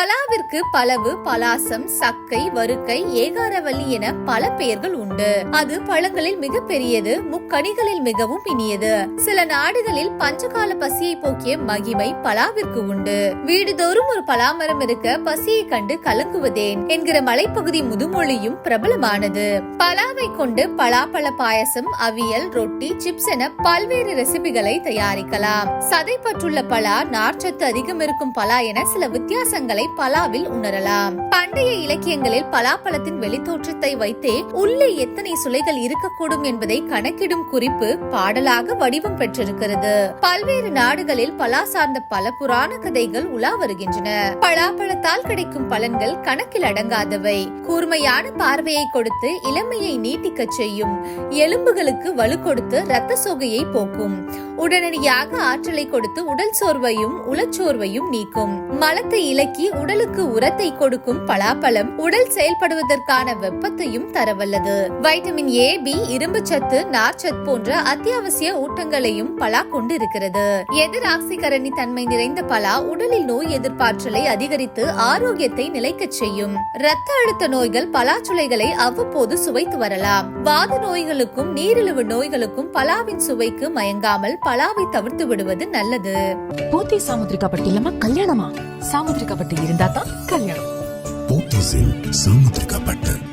பலாவிற்கு பலவு பலாசம் சக்கை வருக்கை ஏகாரவல்லி என பல பெயர்கள் உண்டு. அது பழங்களில் மிக பெரியது முக்கனிகளில் மிகவும் இனியது. சில நாடுகளில் பஞ்சகால பசியை போக்கிய மகிமை பலாவிற்கு உண்டு. வீடுதோறும் ஒரு பலாமரம் இருக்க பசியை கண்டு கலங்குவதேன் என்கிற மலைப்பகுதி முதுமொழியும் பிரபலமானது. பலாவை கொண்டு பலாப்பழ பாயசம் அவியல் ரொட்டி சிப்ஸ் என பல்வேறு ரெசிபிகளை தயாரிக்கலாம். சதைப்பற்றுள்ள பலா நார்ச்சத்து அதிகம் இருக்கும் பலா என சில வித்தியாசங்களை பலாவில் உணரலாம். பண்டைய இலக்கியங்களில் பலாப்பழத்தின் வெளித்தோற்றத்தை வைத்தே உள்ளே எத்தனை சுளைகள் இருக்கக்கூடும் என்பதை கணக்கிடும் குறிப்பு பாடலாக வடிவம் பெற்றிருக்கிறது. பல்வேறு நாடுகளில் பலா சார்ந்த பல புராண கதைகள் உலா வருகின்றன. பலாப்பழத்தால் கிடைக்கும் பலன்கள் கணக்கில் அடங்காதவை. கூர்மையான பார்வையை கொடுத்து இளமையை நீட்டிக்கச் செய்யும். எலும்புகளுக்கு வலு கொடுத்து இரத்த சோகையை போக்கும். உடனடியாக ஆற்றலை கொடுத்து உடல் சோர்வையும் உளச்சோர்வையும் நீக்கும். மலத்தை இலக்கி உடலுக்கு உரத்தை கொடுக்கும் பலாப்பழம் உடல் செயல்படுவதற்கான வெப்பத்தையும் தரவல்லது. வைட்டமின் ஏ பி இரும்பு சத்து நார்ச்சத்து போன்ற அத்தியாவசிய ஊட்டங்களையும் பலா கொண்டு இருக்கிறது எதிர் ஆக்சிகரணி தன்மை நிறைந்த பலா உடலில் நோய் எதிர்ப்பாற்றலை அதிகரித்து ஆரோக்கியத்தை நிலைக்கச் செய்யும். இரத்த அழுத்த நோய்கள் பலாச்சுளைகளை அவ்வப்போது சுவைத்து வரலாம். வாத நோய்களுக்கும் நீரிழிவு நோய்களுக்கும் பலாவின் சுவைக்கு மயங்காமல் பலாவை தவிர்த்து விடுவது நல்லது. போத்தி சாமுத்திரிகா பட்டு இல்லாம கல்யாணமா? சாமுத்திரிகா பட்டு இருந்தா தான் கல்யாணம். போத்தீஸில் சாமுத்திரிகா பட்டு.